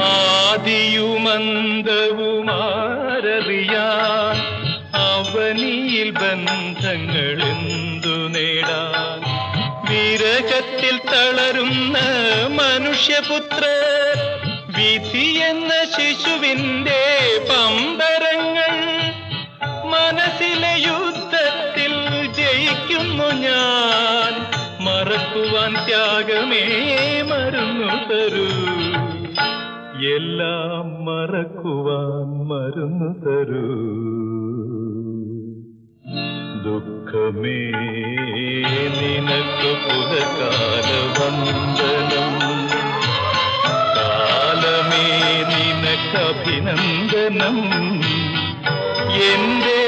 ആദിയുമന്തവുമാരറിയാൻ അവനിയിൽ ബന്ധങ്ങൾ എന്തു നേടാൻ? വിരഹത്തിൽ തളരുന്ന മനുഷ്യപുത്ര വിധി എന്ന ശിശുവിന്റെ പമ്പരങ്ങൾ മനസ്സിലെ യുദ്ധത്തിൽ ജയിക്കുന്നു ഞാൻ. മറക്കുവാൻ ത്യാഗമേ മരുന്നു തരൂ. എല്ലാം മറക്കുവാൻ മരുന്നു തരൂ. ദുഃഖമേ നിനക്ക് പുലകാല വന്ദനം കാലമേ നിനക്ക് അഭിനന്ദനം. എന്റെ